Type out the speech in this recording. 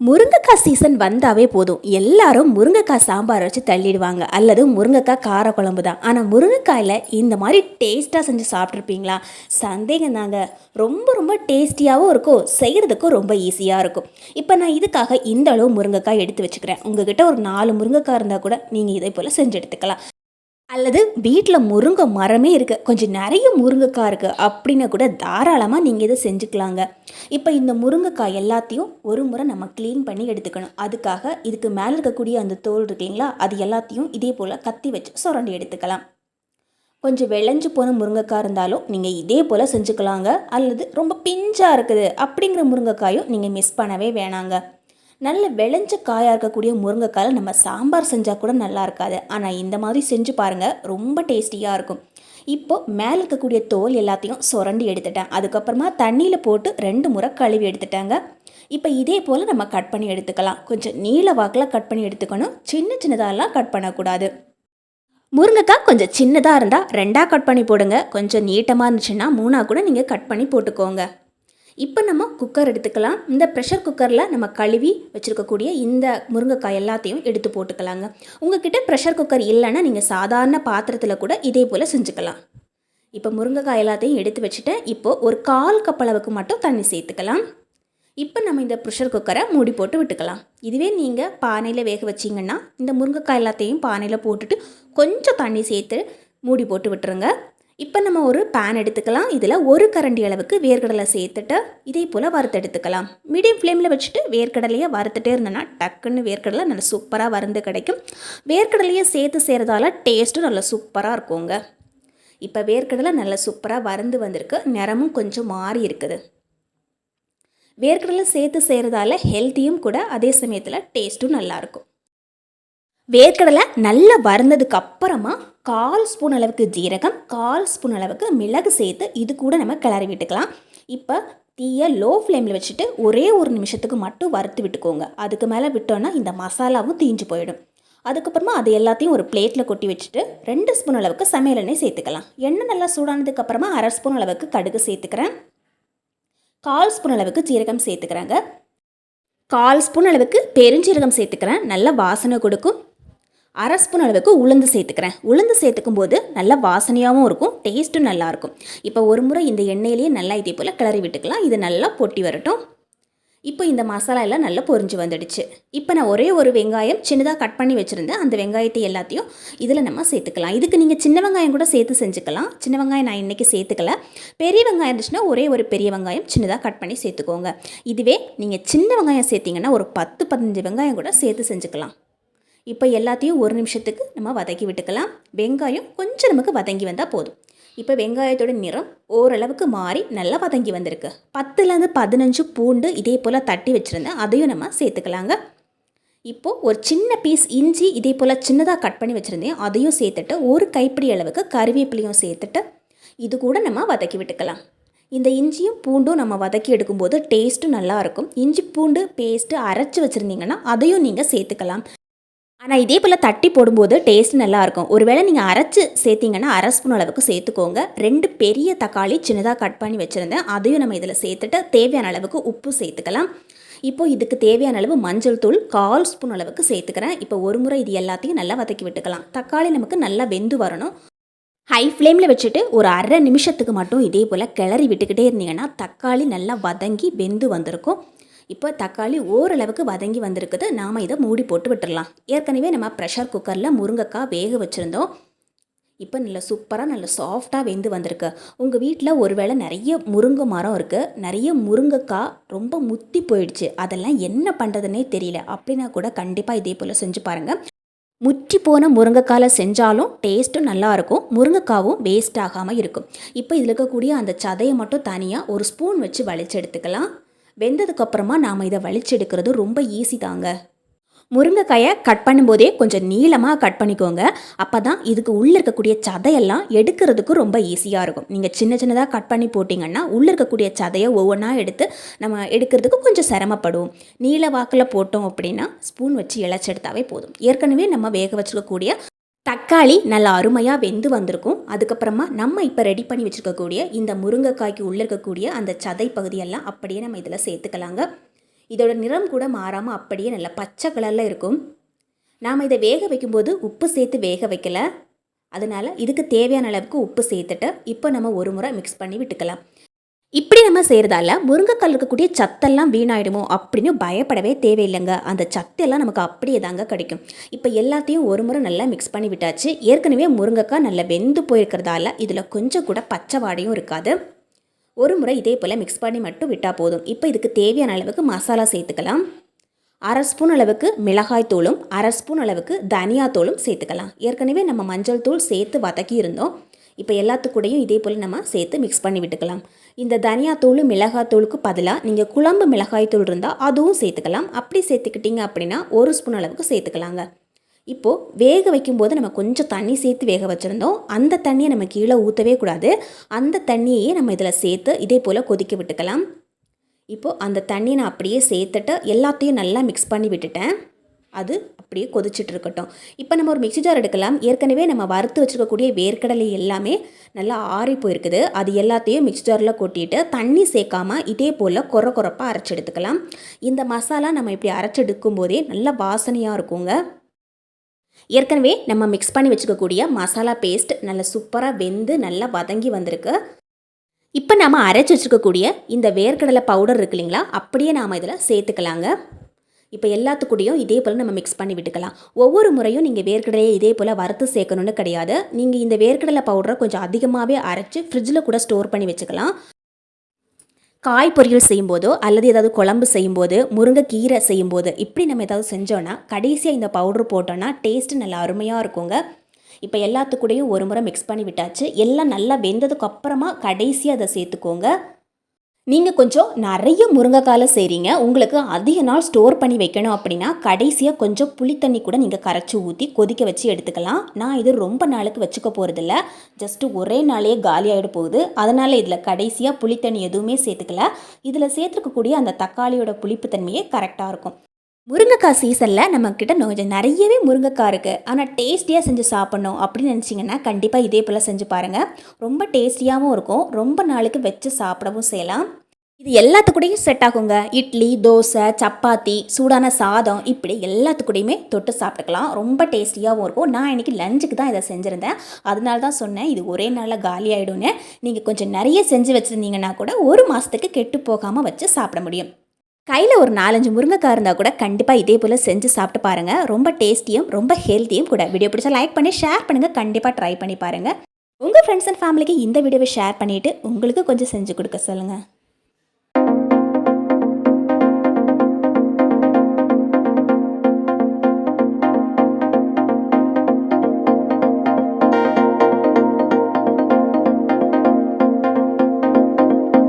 முருங்கைக்காய் சீசன் வந்தாவே போதும். எல்லாரும் முருங்கைக்காய் சாம்பார் வச்சு தள்ளிடுவாங்க. அல்லது முருங்கைக்காய் கார குழம்பு தான். ஆனால் முருங்கைக்காயில் இந்த மாதிரி டேஸ்ட்டாக செஞ்சு சாப்பிட்ருப்பீங்களா சந்தேகம் தாங்க ரொம்ப ரொம்ப டேஸ்டியாகவும் இருக்கும். செய்கிறதுக்கும் ரொம்ப ஈஸியாக இருக்கும். இப்போ நான் இதுக்காக இந்த அளவு முருங்கைக்காய் எடுத்து வச்சுக்கிறேன். உங்ககிட்ட ஒரு நாலு முருங்கைக்காய் இருந்தால் கூட நீங்கள் இதே போல் செஞ்சு எடுத்துக்கலாம். அல்லது வீட்டில் முருங்கை மரமே இருக்குது கொஞ்சம் நிறைய முருங்கைக்காய் இருக்குது அப்படின்னு கூட தாராளமாக நீங்கள் இதை செஞ்சுக்கலாங்க. இப்போ இந்த முருங்கைக்காய் எல்லாத்தையும் ஒரு முறை நம்ம க்ளீன் பண்ணி எடுத்துக்கணும். அதுக்காக இதுக்கு மேலே இருக்கக்கூடிய அந்த தோல் இருக்கு இல்லைங்களா? அது எல்லாத்தையும் இதே போல் கத்தி வச்சு சுரண்டி எடுத்துக்கலாம். கொஞ்சம் விளைஞ்சு போன முருங்கைக்காய் இருந்தாலும் நீங்கள் இதே போல் செஞ்சுக்கலாங்க. அல்லது ரொம்ப பிஞ்சாக இருக்குது அப்படிங்கிற முருங்கைக்காயும் நீங்கள் மிஸ் பண்ணவே வேணாங்க. நல்ல விளைஞ்ச காயாக இருக்கக்கூடிய முருங்கைக்காயில் நம்ம சாம்பார் செஞ்சால் கூட நல்லா இருக்காது. ஆனால் இந்த மாதிரி செஞ்சு பாருங்கள் ரொம்ப டேஸ்டியாக இருக்கும். இப்போது மேலே இருக்கக்கூடிய தோல் எல்லாத்தையும் சுரண்டி எடுத்துட்டேன். அதுக்கப்புறமா தண்ணியில் போட்டு ரெண்டு முறை கழுவி எடுத்துட்டாங்க. இப்போ இதே போல் நம்ம கட் பண்ணி எடுத்துக்கலாம். கொஞ்சம் நீல வாக்கில் கட் பண்ணி எடுத்துக்கணும். சின்ன சின்னதாகலாம் கட் பண்ணக்கூடாது. முருங்கைக்காய் கொஞ்சம் சின்னதாக இருந்தால் ரெண்டாக கட் பண்ணி போடுங்க. கொஞ்சம் நீட்டமாக இருந்துச்சுன்னா மூணாக கூட நீங்கள் கட் பண்ணி போட்டுக்கோங்க. இப்போ நம்ம குக்கர் எடுத்துக்கலாம். இந்த ப்ரெஷர் குக்கரில் நம்ம கழுவி வச்சுருக்கக்கூடிய இந்த முருங்கைக்காய் எல்லாத்தையும் எடுத்து போட்டுக்கலாங்க. உங்ககிட்ட ப்ரெஷர் குக்கர் இல்லைன்னா நீங்கள் சாதாரண பாத்திரத்தில் கூட இதே போல் செஞ்சுக்கலாம். இப்போ முருங்கைக்காய் எல்லாத்தையும் எடுத்து வச்சுட்டேன் இப்போது ஒரு கால் கப் அளவுக்கு மட்டும் தண்ணி சேர்த்துக்கலாம். இப்போ நம்ம இந்த ப்ரெஷர் குக்கரை மூடி போட்டு விட்டுக்கலாம். இதுவே நீங்கள் பானையில் வேக வச்சிங்கன்னா இந்த முருங்கைக்காய் எல்லாத்தையும் பானையில் போட்டுட்டு கொஞ்சம் தண்ணி சேர்த்து மூடி போட்டு விட்டுருங்க. இப்போ நம்ம ஒரு பேன் எடுத்துக்கலாம். இதில் ஒரு கரண்டி அளவுக்கு வேர்க்கடலை சேர்த்துட்டு இதே போல் வறுத்து எடுத்துக்கலாம். மீடியம் ஃப்ளேமில் வச்சுட்டு வேர்க்கடலையை வறுத்துட்டே இருந்தோன்னா டக்குன்னு வேர்க்கடலை நல்லா சூப்பராக வறுந்து கிடைக்கும். வேர்க்கடலையை சேர்த்து செய்கிறதால டேஸ்ட்டும் நல்லா சூப்பராக இருக்குங்க. இப்போ வேர்க்கடலை நல்லா சூப்பராக வறுந்து வந்திருக்கு. நிறமும் கொஞ்சம் மாறி இருக்குது. வேர்க்கடலை சேர்த்து செய்கிறதால ஹெல்த்தியும் கூட அதே சமயத்தில் டேஸ்ட்டும் நல்லாயிருக்கும் வேர்க்கடலை நல்லா வறந்ததுக்கு அப்புறமா கால் ஸ்பூன் அளவுக்கு ஜீரகம் கால் ஸ்பூன் அளவுக்கு மிளகு சேர்த்து இது கூட நம்ம கிளறி விட்டுக்கலாம். இப்போ தீயை லோ ஃப்ளேமில் வச்சுட்டு ஒரே ஒரு நிமிஷத்துக்கு மட்டும் வறுத்து விட்டுக்கோங்க. அதுக்கு மேலே விட்டோன்னா இந்த மசாலாவும் தீஞ்சு போயிடும். அதுக்கப்புறமா அது எல்லாத்தையும் ஒரு பிளேட்டில் கொட்டி வச்சுட்டு ரெண்டு ஸ்பூன் அளவுக்கு சமையல் எண்ணெய் சேர்த்துக்கலாம். எண்ணெய் நல்லா சூடானதுக்கப்புறமா அரை ஸ்பூன் அளவுக்கு கடுகு சேர்த்துக்கிறேன். கால் ஸ்பூன் அளவுக்கு ஜீரகம் சேர்த்துக்கிறாங்க. கால் ஸ்பூன் அளவுக்கு பெருஞ்சீரகம் சேர்த்துக்கிறேன். நல்ல வாசனை கொடுக்கும். அரை ஸ்பூன் அளவுக்கு உளுந்து சேர்த்துக்கிறேன். உளுந்து சேர்த்துக்கும் போது நல்லா வாசனையாகவும் இருக்கும் டேஸ்ட்டும் நல்லாயிருக்கும் இப்போ ஒரு முறை இந்த எண்ணெயிலேயே நல்லா இதே போல் கிளறி விட்டுக்கலாம். இது நல்லா பொட்டி வரட்டும். இப்போ இந்த மசாலா எல்லாம் நல்லா பொரிஞ்சு வந்துடுச்சு. இப்போ நான் ஒரே ஒரு வெங்காயம் சின்னதாக கட் பண்ணி வச்சுருந்தேன். அந்த வெங்காயத்தை எல்லாத்தையும் இதில் நம்ம சேர்த்துக்கலாம். இதுக்கு நீங்கள் சின்ன வெங்காயம் கூட சேர்த்து செஞ்சுக்கலாம். சின்ன வெங்காயம் நான் இன்றைக்கி சேர்த்துக்கல. பெரிய வெங்காயம் இருந்துச்சுன்னா ஒரே ஒரு பெரிய வெங்காயம் சின்னதாக கட் பண்ணி சேர்த்துக்கோங்க. இதுவே நீங்கள் சின்ன வெங்காயம் சேர்த்திங்கன்னா ஒரு பத்து பதினஞ்சு வெங்காயம் கூட சேர்த்து செஞ்சுக்கலாம். இப்போ எல்லாத்தையும் ஒரு நிமிஷத்துக்கு நம்ம வதக்கி விட்டுக்கலாம். வெங்காயம் கொஞ்சம் நமக்கு வதங்கி வந்தால் போதும். இப்போ வெங்காயத்தோட நிறம் ஓரளவுக்கு மாறி நல்லா வதங்கி வந்திருக்கு. பத்துலேருந்து பதினஞ்சு பூண்டு இதே போல் தட்டி வச்சுருந்தேன் அதையும் நம்ம சேர்த்துக்கலாங்க. இப்போது ஒரு சின்ன பீஸ் இஞ்சி இதே போல் சின்னதாக கட் பண்ணி வச்சுருந்தேன். அதையும் சேர்த்துட்டு ஒரு கைப்பிடி அளவுக்கு கருவேப்பிலையும் சேர்த்துட்டு இது கூட நம்ம வதக்கி விட்டுக்கலாம். இந்த இஞ்சியும் பூண்டும் நம்ம வதக்கி எடுக்கும்போது டேஸ்ட்டும் நல்லாயிருக்கும் இஞ்சி பூண்டு பேஸ்ட்டு அரைச்சி வச்சுருந்தீங்கன்னா அதையும் நீங்கள் சேர்த்துக்கலாம். ஆனால் இதே போல் தட்டி போடும்போது டேஸ்ட் நல்லாயிருக்கும் ஒருவேளை நீங்கள் அரைச்சி சேர்த்திங்கன்னா அரை ஸ்பூன் அளவுக்கு சேர்த்துக்கோங்க. ரெண்டு பெரிய தக்காளி சின்னதாக கட் பண்ணி வச்சுருந்தேன். அதையும் நம்ம இதில் சேர்த்துட்டு தேவையான அளவுக்கு உப்பு சேர்த்துக்கலாம். இப்போ இதுக்கு தேவையான அளவு மஞ்சள் தூள் கால் ஸ்பூன் அளவுக்கு சேர்த்துக்கிறேன். இப்போ ஒரு முறை இது எல்லாத்தையும் நல்லா வதக்கி விட்டுக்கலாம். தக்காளி நமக்கு நல்லா வெந்து வரணும். ஹை ஃப்ளேமில் வச்சுட்டு ஒரு அரை நிமிஷத்துக்கு மட்டும் இதே போல் கிளறி விட்டுக்கிட்டே இருந்தீங்கன்னா தக்காளி நல்லா வதங்கி வெந்து வந்திருக்கும். இப்போ தக்காளி ஓரளவுக்கு வதங்கி வந்திருக்குது. நாம் இதை மூடி போட்டு விட்டுடலாம் ஏற்கனவே நம்ம ப்ரெஷர் குக்கரில் முருங்கைக்காய் வேக வச்சுருந்தோம். இப்போ நல்ல சூப்பராக நல்ல சாஃப்டாக வெந்து வந்திருக்கு. உங்கள் வீட்டில் ஒருவேளை நிறைய முருங்கை மரம் இருக்குது நிறைய முருங்கைக்காய் ரொம்ப முத்தி போயிடுச்சு. அதெல்லாம் என்ன பண்ணுறதுனே தெரியல. அப்படின்னா கூட கண்டிப்பாக இதே போல் செஞ்சு பாருங்கள் முற்றி போன முருங்கைக்காயில் செஞ்சாலும் டேஸ்ட்டும் நல்லாயிருக்கும் முருங்கைக்காவும் வேஸ்ட் ஆகாமல் இருக்கும். இப்போ இதில் இருக்கக்கூடிய அந்த சதையை மட்டும் தனியாக ஒரு ஸ்பூன் வச்சு வளைச்சு எடுத்துக்கலாம். வெந்ததுக்கப்புறமா நாம் இதை வலிச்செடுக்கிறது ரொம்ப ஈஸி தாங்க. முருங்கைக்காயை கட் பண்ணும்போதே கொஞ்சம் நீளமாக கட் பண்ணிக்கோங்க. அப்போ தான் இதுக்கு உள்ளே இருக்கக்கூடிய சதையெல்லாம் எடுக்கிறதுக்கு ரொம்ப ஈஸியாக இருக்கும். நீங்கள் சின்ன சின்னதாக கட் பண்ணி போட்டிங்கன்னா உள்ளே இருக்கக்கூடிய சதையை ஒவ்வொன்றா எடுத்து நம்ம எடுக்கிறதுக்கு கொஞ்சம் சிரமப்படுவோம் நீல வாக்கில் போட்டோம் அப்படின்னா ஸ்பூன் வச்சு இழைச்செடுத்தாவே போதும். ஏற்கனவே நம்ம வேக வச்சுருக்கக்கூடிய தக்காளி நல்லா அருமையாக வெந்து வந்திருக்கும். அதுக்கப்புறமா நம்ம இப்போ ரெடி பண்ணி வச்சுருக்கக்கூடிய இந்த முருங்கைக்காய்க்கு உள்ளே இருக்கக்கூடிய அந்த சதை பகுதியெல்லாம் அப்படியே நம்ம இதில் சேர்த்துக்கலாங்க. இதோட நிறம் கூட மாறாமல் அப்படியே நல்ல பச்சை கலரில் இருக்கும். நாம் இதை வேக வைக்கும்போது உப்பு சேர்த்து வேக வைக்கல. அதனால் இதுக்கு தேவையான அளவுக்கு உப்பு சேர்த்துட்டு இப்போ நம்ம ஒரு முறை மிக்ஸ் பண்ணி விட்டுக்கலாம். இப்படி நம்ம செய்கிறதால முருங்கைக்கால் இருக்கக்கூடிய சத்தெல்லாம் வீணாயிடுமோ அப்படின்னு பயப்படவே தேவையில்லைங்க. அந்த சத்தெல்லாம் நமக்கு அப்படியே தாங்க கிடைக்கும். இப்போ எல்லாத்தையும் ஒரு முறை நல்லா மிக்ஸ் பண்ணி விட்டாச்சு. ஏற்கனவே முருங்கைக்காய் நல்லா வெந்து போயிருக்கிறதால இதில் கொஞ்சம் கூட பச்சை வாடையும் இருக்காது. ஒரு முறை இதே போல் மிக்ஸ் பண்ணி மட்டும் விட்டால் போதும். இப்போ இதுக்கு தேவையான அளவுக்கு மசாலா சேர்த்துக்கலாம். அரை ஸ்பூன் அளவுக்கு மிளகாய் தூளும் அரை ஸ்பூன் அளவுக்கு தனியாத்தூளும் சேர்த்துக்கலாம். ஏற்கனவே நம்ம மஞ்சள் தூள் சேர்த்து வதக்கி இருந்தோம் இப்போ எல்லாத்துக்கூடையும் இதே போல் நம்ம சேர்த்து மிக்ஸ் பண்ணி விட்டுக்கலாம். இந்த தனியாத்தூள் மிளகாத்தூளுக்கு பதிலாக நீங்கள் குழம்பு மிளகாய் தூள் இருந்தால் அதுவும் சேர்த்துக்கலாம். அப்படி சேர்த்துக்கிட்டீங்க அப்படின்னா ஒரு ஸ்பூன் அளவுக்கு சேர்த்துக்கலாங்க. இப்போது வேக வைக்கும்போது நம்ம கொஞ்சம் தண்ணி சேர்த்து வேக வச்சுருந்தோம். அந்த தண்ணியை நம்ம கீழே ஊற்றவே கூடாது. அந்த தண்ணியையே நம்ம இதில் சேர்த்து இதே போல் கொதிக்க விட்டுக்கலாம். இப்போது அந்த தண்ணியை நான் அப்படியே சேர்த்துட்டு எல்லாத்தையும் நல்லா மிக்ஸ் பண்ணி விட்டுட்டேன். அது அப்படியே கொதிச்சுட்டு இருக்கட்டும் இப்போ நம்ம ஒரு மிக்ஸி ஜார் எடுக்கலாம். ஏற்கனவே நம்ம வறுத்து வச்சுருக்கக்கூடிய வேர்க்கடலை எல்லாமே நல்லா ஆறி போயிருக்குது. அது எல்லாத்தையும் மிக்சி ஜாரில் கொட்டிட்டு தண்ணி சேர்க்காம இதே போல் கொர கொரப்பாக அரைச்சி எடுத்துக்கலாம். இந்த மசாலா நம்ம இப்படி அரைச்செடுக்கும் போதே நல்லா வாசனையாக இருக்குங்க. ஏற்கனவே நம்ம மிக்ஸ் பண்ணி வச்சுக்கக்கூடிய மசாலா பேஸ்ட் நல்லா சூப்பராக வெந்து நல்லா வதங்கி வந்திருக்கு. இப்போ நம்ம அரைச்சி வச்சுருக்கக்கூடிய இந்த வேர்க்கடலை பவுடர் இருக்கு இல்லைங்களா? அப்படியே நாம் இதில் சேர்த்துக்கலாங்க. இப்போ எல்லாத்துக்கூடையும் இதே போல் நம்ம மிக்ஸ் பண்ணி விட்டுக்கலாம். ஒவ்வொரு முறையும் நீங்கள் வேர்க்கடலையை இதே போல் வறுத்து சேர்க்கணுன்னு கிடையாது. நீங்கள் இந்த வேர்க்கடலை பவுடரை கொஞ்சம் அதிகமாகவே அரைச்சி ஃப்ரிட்ஜில் கூட ஸ்டோர் பண்ணி வச்சுக்கலாம். காய் பொரியல் செய்யும்போதோ அல்லது ஏதாவது குழம்பு செய்யும்போது முருங்கைக்கீரை செய்யும்போது இப்படி நம்ம ஏதாவது செஞ்சோன்னா கடைசியாக இந்த பவுடர் போட்டோன்னா டேஸ்ட்டு நல்லா அருமையாக இருக்குங்க. இப்போ எல்லாத்துக்கூடையும் ஒரு முறை மிக்ஸ் பண்ணி விட்டாச்சு. எல்லாம் நல்லா வெந்ததுக்கு அப்புறமா கடைசியாக அதை சேர்த்துக்கோங்க. நீங்கள் கொஞ்சம் நிறைய முருங்கைக்கால செய்கிறீங்க உங்களுக்கு அதிக நாள் ஸ்டோர் பண்ணி வைக்கணும் அப்படின்னா கடைசியாக கொஞ்சம் புளி தண்ணி கூட நீங்கள் கரைச்சி ஊற்றி கொதிக்க வச்சு எடுத்துக்கலாம். நான் இது ரொம்ப நாளுக்கு வச்சுக்க போகிறதில்ல ஜஸ்ட்டு ஒரே நாளே காலி ஆகிட போகுது. அதனால் இதில் கடைசியாக புளி தண்ணி எதுவுமே சேர்த்துக்கல. இதில் சேர்த்துருக்கக்கூடிய அந்த தக்காளியோட புளிப்பு தன்மையே கரெக்டாக இருக்கும். முருங்கைக்காய் சீசனில் நம்மக்கிட்ட கொஞ்சம் நிறையவே முருங்கைக்காய் இருக்குது ஆனால் டேஸ்டியாக செஞ்சு சாப்பிட்ணும் அப்படின்னு நினச்சிங்கன்னா கண்டிப்பாக இதே போல் செஞ்சு பாருங்கள் ரொம்ப டேஸ்டியாகவும் இருக்கும். ரொம்ப நாளுக்கு வச்சு சாப்பிடவும் செய்யலாம். இது எல்லாத்துக்கூடையும் செட் ஆகுங்க. இட்லி தோசை சப்பாத்தி சூடான சாதம் இப்படி எல்லாத்துக்கூடையுமே தொட்டு சாப்பிட்டுக்கலாம். ரொம்ப டேஸ்டியாகவும் இருக்கும். நான் இன்றைக்கி லஞ்சுக்கு தான் இதை செஞ்சுருந்தேன். அதனால தான் சொன்னேன் இது ஒரே நாளில் காலி ஆகிடும்னு நீங்கள் கொஞ்சம் நிறைய செஞ்சு வச்சுருந்தீங்கன்னா கூட ஒரு மாதத்துக்கு கெட்டு போகாமல் வச்சு சாப்பிட முடியும். கையில் ஒரு நாலஞ்சு முருங்கைக்காய் இருந்தால் கூட கண்டிப்பாக இதே போல் செஞ்சு சாப்பிட்டு பாருங்கள் ரொம்ப டேஸ்டியும் ரொம்ப ஹெல்த்தியும் கூட. வீடியோ பிடிச்சா லைக் பண்ணி ஷேர் பண்ணுங்கள் கண்டிப்பாக ட்ரை பண்ணி பாருங்கள் உங்கள் ஃப்ரெண்ட்ஸ் அண்ட் ஃபேமிலிக்கு இந்த வீடியோவை ஷேர் பண்ணிவிட்டு உங்களுக்கு கொஞ்சம் செஞ்சு கொடுக்க சொல்லுங்கள்